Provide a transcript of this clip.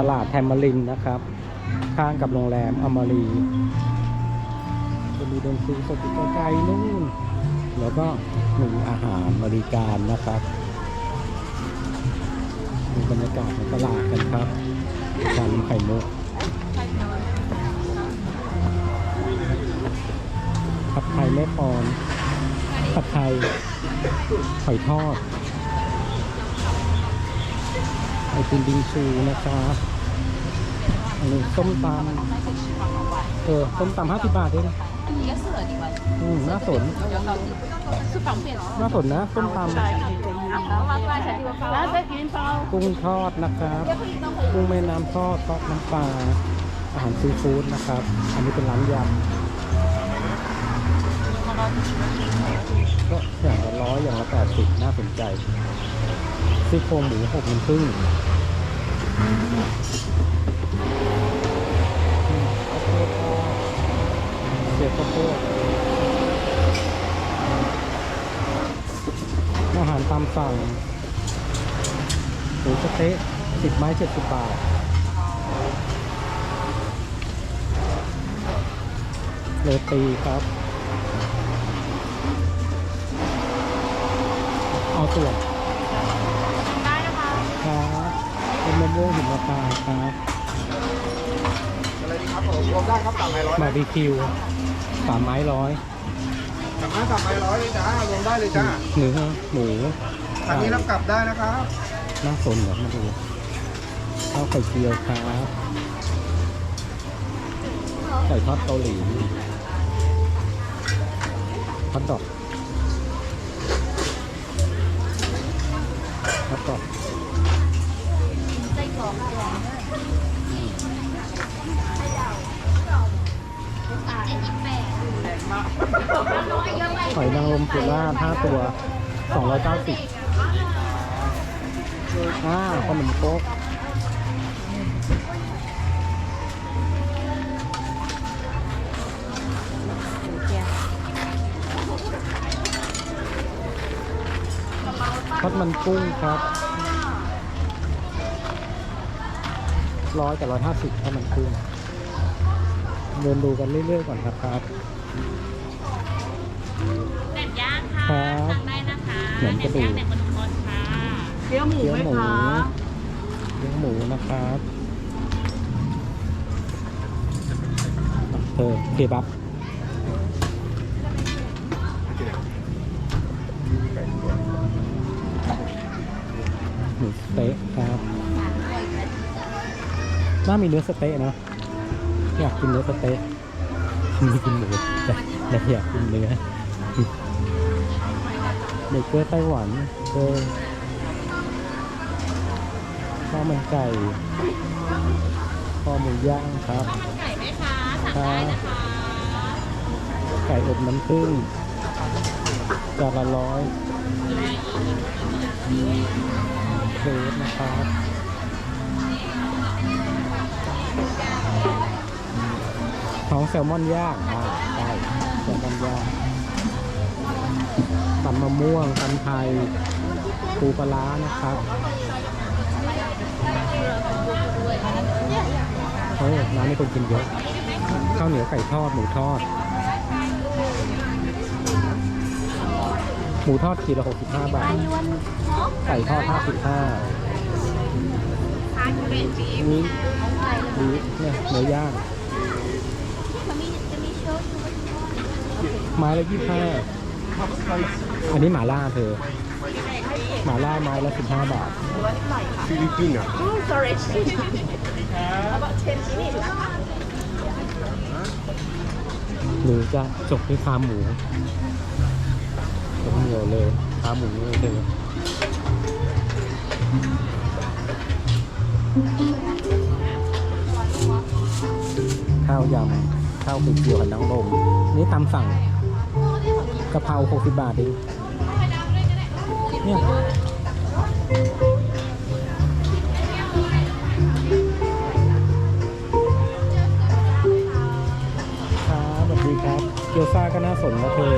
ตลาดแทมมารินนะครับ ข้างกับโรงแรมอมรีจะมีดนตรีสดไกลๆนู่น แล้วก็มีอาหารบริการนะครับดูบรรยากาศในตลาดกันครับชานไข่มุกผัดไทยแม่ปอนผัดไทยหอยทอด ไอ ติมบิงซูนะคะอันนี้ต้มตำเออต้มตำห้าสิบบาทเองอืมน่าสนน่าสนนะต้มตาำกุ้งทอดนะครับกุ้งแม่น้ำทอดทอดน้ำปลาอาหารซีฟู้ดนะครับ อันนี้เป็นร้านยำก็อย่างละร้อยอย่างละแปดสิบน่าสนใจซี่โครงหมูหกน้ำผึ้ง เสียบข้าวโพดอาหารตามสั่งหมูสะเต๊ะสิบไม้เจ็ดสิบบาท โรตีครับ เอาส่วน ครับอะไรดีครับผมรวมได้ครับสั่งไม้ร้อยบาร์บีคิวสามไม้ร้อยสั่งมาสั่งไม้ร้อยเลยจ้ารวมได้เลยจ้าเนื้อหมูอันนี้รับกลับได้นะครับน่าสนเหรอมาดูข้าวไข่เจียวครับไก่ทอดเกาหลีฮอทดอกฮอทดอก หอยนางรมสุราษฎร์ห้าตัวสองร้อยเก้าสิบอ่าขนมโต๊ะทอดมันกุ้งครับ ร้อยกับร้อยห้าสิบทอดมันกุ้งเดินดูกันเรื่อยๆก่อนนะครับเป็ดย่างค่ะครับสั่งได้นะคะเหมือนกระดูกเป็ดย่างเป็ดมนค่ะเกี๊ยวหมูเกี๊ยวไหมหมูคะเกี๊ยวหมูนะครับเออเคบับหมูสเต๊ะครับ น่ามีเนื้อสเต๊ะนะอยากกินเนื้อสเต๊ะไม่กินหมูแต่แต่อยากกินเนื้อเบเกอร์ไต้หวันเออข้าวมันไก่คอหมูย่างครับไก่ไหมคะสั่งได้นะคะไก่อบน้ำผึ้งจานละร้อยเบสนะครับ ท้องแซลมอนย่างอ่าใช่แซลมอนย่างตำมะม่วงตำไทยปูปลาร้านะครับโอ้ร้านนี้คนกินเยอะข้าวเหนียวไก่ทอดหมูทอดหมูทอดขีดละ65บาท ไก่ทอด55นี้นี้เนี่ยเนื้อย่าง ไม้ละ25อันนี้หมาล่าเธอ หมาล่าไม้ละ15บาทฟิลิปปินส์อะหรือจะจบด้วยขาหมูจบเหนียวเลยขาหมูเลยเธอข้าวยำข้าวไข่เจียวกับน้ำนมนี่ตามสั่ง กะเพรา60 บาทเองเนี่ยครับสวัสดีครับ เกี๊ยวซ่าก็น่าสนนะเธอ